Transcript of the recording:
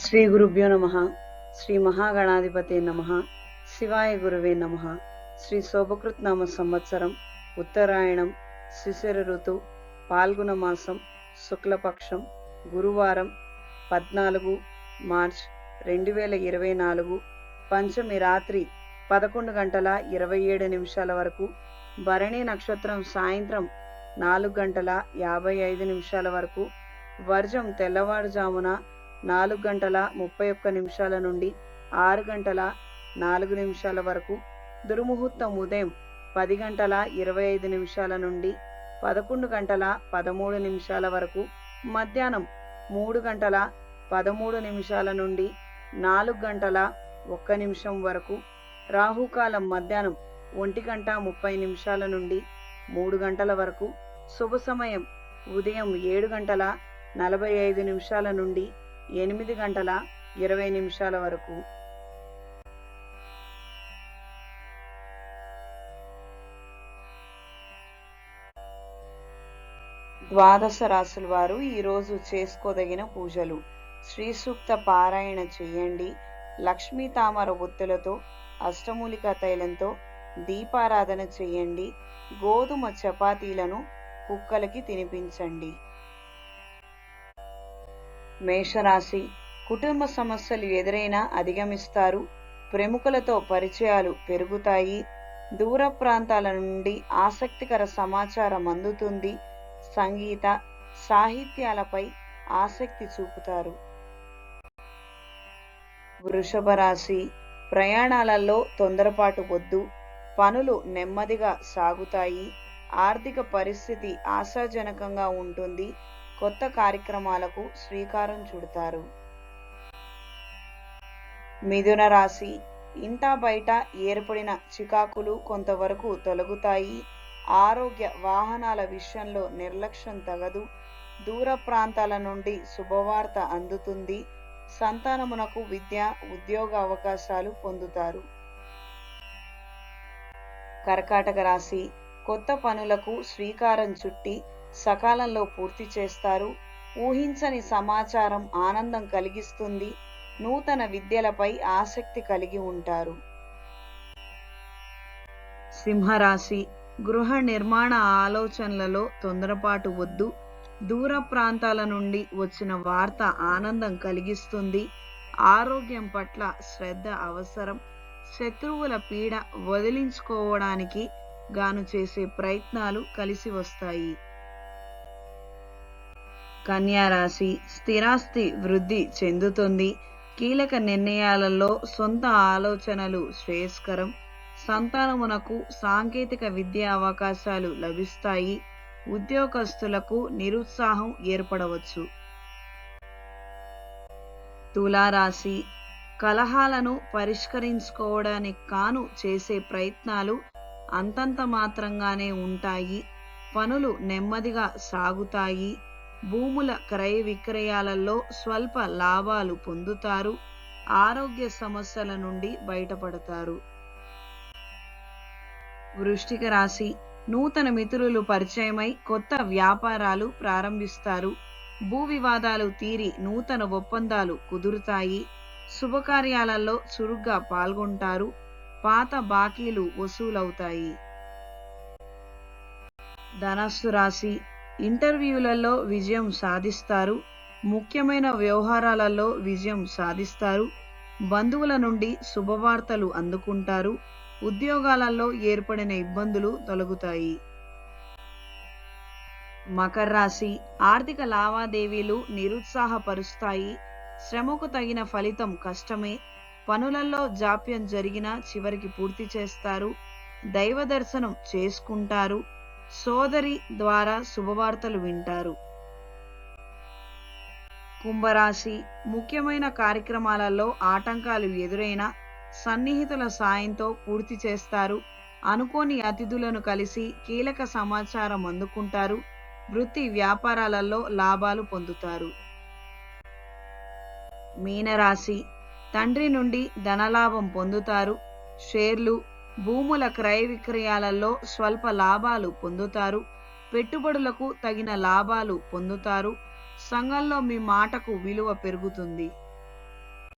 శ్రీ గురుభ్యో నమ శ్రీ మహాగణాధిపతే నమ శివాయ గురువే నమ శ్రీ శోభకృత్ నామ సంవత్సరం ఉత్తరాయణం శిశిర ఋతు పాల్గొన మాసం శుక్లపక్షం గురువారం పద్నాలుగు మార్చ్ రెండు వేల ఇరవై నాలుగు పంచమి రాత్రి పదకొండు గంటల ఇరవై ఏడు నిమిషాల వరకు భరణి నక్షత్రం సాయంత్రం నాలుగు గంటల యాభై ఐదు నిమిషాల వరకు వర్జం తెల్లవారుజామున నాలుగు గంటల ముప్పై ఒక్క నిమిషాల నుండి ఆరు గంటల నాలుగు నిమిషాల వరకు దుర్ముహూర్తం ఉదయం పది గంటల ఇరవై ఐదు నిమిషాల నుండి పదకొండు గంటల పదమూడు నిమిషాల వరకు మధ్యాహ్నం మూడు గంటల పదమూడు నిమిషాల నుండి నాలుగు గంటల ఒక్క నిమిషం వరకు రాహుకాలం మధ్యాహ్నం ఒంటి గంట ముప్పై నిమిషాల నుండి మూడు గంటల వరకు శుభ సమయం ఉదయం ఏడు గంటల నలభై ఐదు నిమిషాల నుండి ఎనిమిది గంటల ఇరవై నిమిషాల వరకు. ద్వాదశ రాసుల వారు ఈరోజు చేసుకోదగిన పూజలు. శ్రీ సూక్త పారాయణ చేయండి. లక్ష్మీ తామర ఒత్తులతో అష్టమూలిక తైలంతో దీపారాధన చేయండి. గోధుమ చపాతీలను కుక్కలకి తినిపించండి. మేషరాశి. కుటుంబ సమస్యలు ఎదురైనా అధిగమిస్తారు. ప్రముఖులతో పరిచయాలు పెరుగుతాయి. దూర ప్రాంతాల నుండి ఆసక్తికర సమాచారం అందుతుంది. సంగీత సాహిత్యాలపై ఆసక్తి చూపుతారు. వృషభ రాశి. ప్రయాణాలలో తొందరపాటు వద్దు. పనులు నెమ్మదిగా సాగుతాయి. ఆర్థిక పరిస్థితి ఆశాజనకంగా ఉంటుంది. కొత్త కార్యక్రమాలకు శ్రీకారం చుడతారు. మిథున రాశి. ఇంత బయట ఏర్పడిన చికాకులు కొంతవరకు తొలగుతాయి. ఆరోగ్య వాహనాల విషయంలో నిర్లక్ష్యం తగదు. దూర ప్రాంతాల నుండి శుభవార్త అందుతుంది. సంతానమునకు విద్య ఉద్యోగ అవకాశాలు పొందుతారు. కర్కాటక రాశి. కొత్త పనులకు శ్రీకారం చుట్టి సకాలంలో పూర్తి చేస్తారు. ఊహించని సమాచారం ఆనందం కలిగిస్తుంది. నూతన విద్యలపై ఆసక్తి కలిగి ఉంటారు. సింహరాశి గృహ నిర్మాణ ఆలోచనలలో తొందరపాటు వద్దు. దూర ప్రాంతాల నుండి వచ్చిన వార్త ఆనందం కలిగిస్తుంది. ఆరోగ్యం పట్ల శ్రద్ధ అవసరం. శత్రువుల పీడ వదిలించుకోవడానికి గాను చేసే ప్రయత్నాలు కలిసి వస్తాయి. కన్యారాశి స్థిరాస్తి వృద్ధి చెందుతుంది. కీలక నిర్ణయాలలో సొంత ఆలోచనలు శ్రేయస్కరం. సంతానమునకు సాంకేతిక విద్యా అవకాశాలు లభిస్తాయి. ఉద్యోగస్తులకు నిరుత్సాహం ఏర్పడవచ్చు. తులారాశి కలహాలను పరిష్కరించుకోవడానికి కాను చేసే ప్రయత్నాలు అంతంత మాత్రంగానే ఉంటాయి. పనులు నెమ్మదిగా సాగుతాయి. భూముల క్రయ విక్రయాలలో స్వల్ప లాభాలు పొందుతారు ఆరోగ్య సమస్యల నుండి బయటపడతారు. వృష్టిక రాశి నూతన మిత్రులు పరిచయమై కొత్త వ్యాపారాలు ప్రారంభిస్తారు. భూ వివాదాలు తీరి నూతన ఒప్పందాలు కుదురుతాయి. శుభకార్యాలలో చురుగ్గా పాల్గొంటారు. పాత బాకీలు వసూలవుతాయి. ధనస్సు రాశి ఇంటర్వ్యూలలో విజయం సాధిస్తారు. ముఖ్యమైన వ్యవహారాలలో విజయం సాధిస్తారు. బంధువుల నుండి శుభవార్తలు అందుకుంటారు. ఉద్యోగాలలో ఏర్పడిన ఇబ్బందులు తొలగుతాయి. మకర రాశి ఆర్థిక లావాదేవీలు నిరుత్సాహపరుస్తాయి. శ్రమకు తగిన ఫలితం కష్టమే. పనులలో జాప్యం జరిగినా చివరికి పూర్తి చేస్తారు. దైవ దర్శనం చేసుకుంటారు. సోదరి ద్వారా శుభవార్తలు వింటారు. కుంభరాశి ముఖ్యమైన కార్యక్రమాలలో ఆటంకాలు ఎదురైన సన్నిహితుల సాయంతో పూర్తి చేస్తారు. అనుకోని అతిథులను కలిసి కీలక సమాచారం అందుకుంటారు. వృత్తి వ్యాపారాలలో లాభాలు పొందుతారు. మీనరాశి తండ్రి నుండి ధనలాభం పొందుతారు. షేర్లు భూముల క్రయ విక్రయాలలో స్వల్ప లాభాలు పొందుతారు. పెట్టుబడులకు తగిన లాభాలు పొందుతారు. సంఘంలో మీ మాటకు విలువ పెరుగుతుంది.